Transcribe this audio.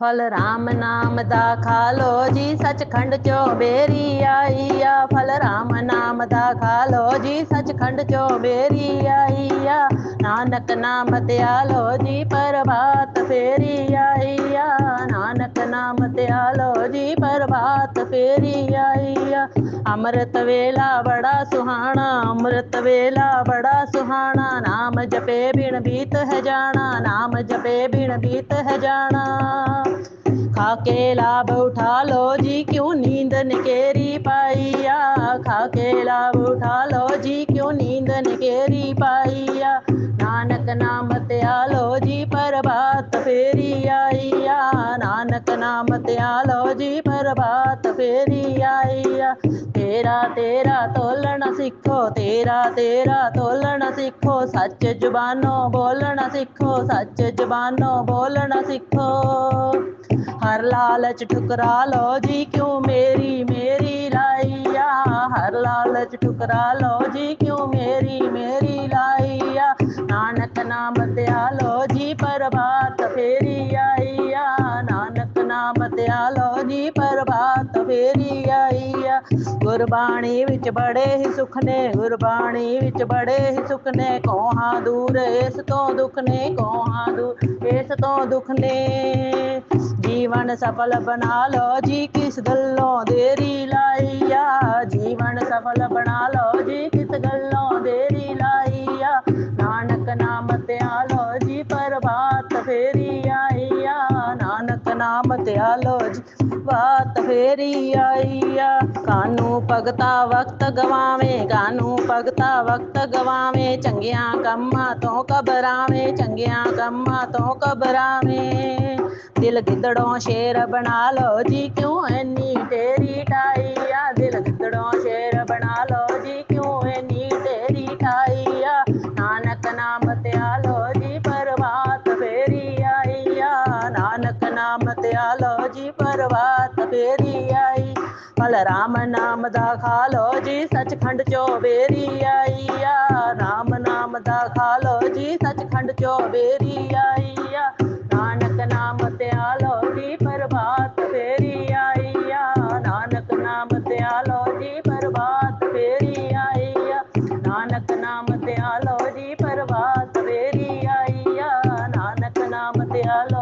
ਫਲ ਰਾਮ ਨਾਮ ਦਾ ਖਾ ਲੋ ਜੀ, ਸਚਖੰਡ ਚੋ ਬੇਰੀ ਆਈ ਆ। ਫਲ ਰਾਮ ਨਾਮ ਦਾ ਖਾ ਲੋ ਜੀ, ਸਚਖੰਡ ਚੋ ਬੇਰੀ ਆਈ ਆ। ਨਾਨਕ ਨਾਮ ਧਿਆਲੋ ਜੀ, ਪ੍ਰਭਾਤ ਫੇਰੀ ਆਈ ਆ। ਨਾਨਕ ਨਾਮ ਜੀ ਪ੍ਰਭਾਤ ਫੇਰੀ ਆਈ ਆ। ਅੰਮ੍ਰਿਤ ਵੇਲਾ ਬੜਾ ਸੁਹਾਣਾ, ਅੰਮ੍ਰਿਤ ਵੇਲਾ ਬੜਾ ਸੁਹਾਣਾ। ਨਾਮ ਜਪੇ ਬਿਨ ਬੀਤ ਹੈ ਜਾਣਾ, ਨਾਮ ਜਪੇ ਬਿਨ ਬੀਤ ਹੈ ਜਾਣਾ। ਖਾ ਕੇ ਲਾਭ ਉਠਾ ਲੋ ਜੀ, ਕਿਉਂ ਨੀਂਦ ਨਕੇਰੀ ਪਾਈਆ ਖਾ ਕੇ ਲਾਭ ਉਠਾ ਲੋ ਜੀ, ਕਿਉਂ ਨੀਂਦ ਨਕੇਰੀ ਪਾਈਆ ਨਾਨਕ ਨਾਮ ਧਿਆਲੋ ਜੀ ਜੀ ਪ੍ਰਭਾਤ ਫੇਰੀ ਆਈਆ ਤੇਰਾ ਤੇਰਾ ਤੋਲਣਾ ਸਿੱਖੋ, ਤੇਰਾ ਤੇਰਾ ਤੋਲਣਾ ਸਿੱਖੋ, ਸੱਚ ਜ਼ੁਬਾਨੋਂ ਬੋਲਣਾ ਸਿੱਖੋ, ਸੱਚ ਜ਼ੁਬਾਨੋਂ ਬੋਲਣਾ ਸਿੱਖੋ। ਹਰ ਲਾਲਚ ਠੁਕਰਾ ਲੋ ਜੀ, ਕਿਉਂ ਮੇਰੀ ਮੇਰੀ ਲਾਈਆ ਹਰ ਲਾਲਚ ਠੁਕਰਾ ਲੋ ਜੀ, ਕਿਉਂ ਮੇਰੀ ਮੇਰੀ ਲਾਈਆ ਨਾਨਕ ਨਾਮ ਧਿਆਲੋ ਜੀ ਪ੍ਰਭਾਤ ਫੇਰੀ ਆਈ ਧਿਆਲੋ ਜੀ ਪ੍ਰਭਾਤ ਫੇਰੀ ਆਈਆ ਗੁਰਬਾਣੀ ਵਿੱਚ ਬੜੇ ਹੀ ਸੁਖ ਨੇ ਗੁਰਬਾਣੀ ਵਿੱਚ ਬੜੇ ਹੀ ਸੁਖ ਨੇ ਕੋਹਾਂ ਦੂਰ, ਇਸ ਤੋਂ ਦੁੱਖ ਨੇ ਕੋਹਾਂ ਦੂਰ, ਇਸ ਤੋਂ ਦੁੱਖ ਨੇ। ਜੀਵਨ ਸਫਲ ਬਣਾ ਲਓ ਜੀ, ਕਿਸ ਗੱਲੋਂ ਦੇਰੀ ਲਾਈਆ ਜੀਵਨ ਸਫਲ ਬਣਾ ਲੋ ਜੀ, ਕਿਸ ਗੱਲੋਂ ਦੇਰੀ ਲਾਈਆ ਨਾਨਕ ਨਾਮ ਧਿਆਲੋ ਜੀ ਪ੍ਰਭਾਤ ਫੇਰੀ ਆਈਆ ਨਾਨਕ ਨਾਮ ਧਿਆਲੋ ਜੀ, ਬਾਤ ਫੇਰੀ ਆਈਆ ਕਾਨੂੰ ਭਗਤਾ ਵਕਤ ਗਵਾਵੇਂ, ਕਾਨੂੰ ਭਗਤਾ ਵਕਤ ਗਵਾਵੇਂ, ਚੰਗਿਆਂ ਕੰਮਾਂ ਤੋਂ ਕਬਰਾਵੇਂ ਚੰਗਿਆਂ ਕੰਮਾਂ ਤੋਂ ਕਬਰਾਵੇਂ ਦਿਲ ਗਿੱਦੜੋਂ ਸ਼ੇਰ ਬਣਾ ਲੋ ਜੀ, ਕਿਉਂ ਐਨੀ ਤੇਰੀ ਟਾਈਆ ਦਿਲ ਗਿੱਦੜੋਂ ਸ਼ੇਰ ਬਣਾ ਲੋ ਜੀ, ਕਿਉਂ ਐਨੀ ਤੇਰੀ ਟਾਈਆ ਨਾਨਕ ਨਾਮ ਧਿਆਲੋ ਜੀ ਜੀ ਪਰਵਾਤ ਫੇਰੀ ਆਈ। ਫਲ ਰਾਮ ਨਾਮ ਦਾ ਖਾ ਲੋ ਜੀ, ਸੱਚਖੰਡ ਚੋਬੇਰੀ ਆਈ ਆ। ਰਾਮ ਨਾਮ ਦਾ ਖਾ ਲੋ ਜੀ, ਸੱਚਖੰਡ ਚੋਬੇਰੀ ਆਈ ਆ। ਨਾਨਕ ਨਾਮ ਤੇ ਆਲੋ ਜੀ, ਪਰਵਾਤ ਫੇਰੀ ਆਈ ਆ। ਨਾਨਕ ਨਾਮ ਤੇ ਆਲੋ ਜੀ, ਪਰਵਾਤ ਫੇਰੀ ਆਈ ਆ। ਨਾਨਕ ਨਾਮ ਤੇ ਆਲੋ ਜੀ, ਪਰਵਾਤ ਫੇਰੀ ਆਈ ਆ। ਨਾਨਕ ਨਾਮ ਤੇ ਆਲੋ